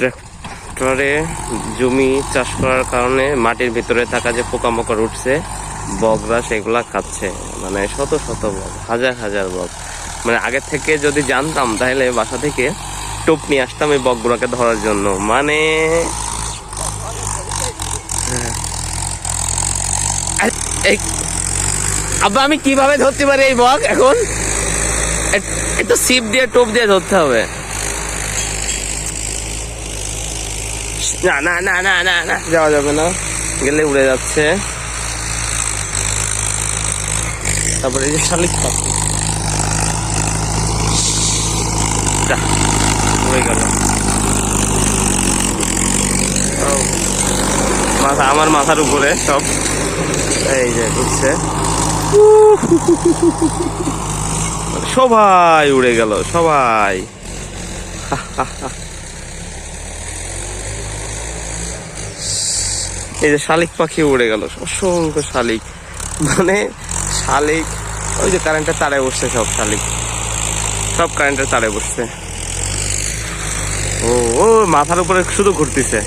ট্রাক্টরে জমি চাষ করার কারণে মাটির ভিতরে থাকা যে পোকামাকড় উঠছে, বগরা সেগুলা খাচ্ছে মানে শত শত বগ, হাজার হাজার বগ। মানে আগে থেকে যদি জানতাম, তাহলে বাসা থেকে টোপ নিয়ে আসতাম এই বগগুলোকে ধরার জন্য। মানে আব্বা, আমি কীভাবে ধরতে পারি এই বগ এখন? একটু সিপ দিয়ে, টোপ দিয়ে ধরতে হবে। না না না না না না। যাওয়া যাবে না। গেলে উড়ে যাচ্ছে। তারপরে এই যে শালিক পাখি। উড়ে গেল। মাথা আমার মাথার উপরে সব। এই যে ঢুকছে সবাই উড়ে গেল সবাই। এই যে শালিক পাখি উড়ে গেল, অসংখ্য শালিক। মানে শালিক, ওই যে কারেন্টের তারে বসছে সব শালিক। সব কারেন্টের তারে বসছে। ও ও, মাথার উপরে শুধু ঘুরতেছে।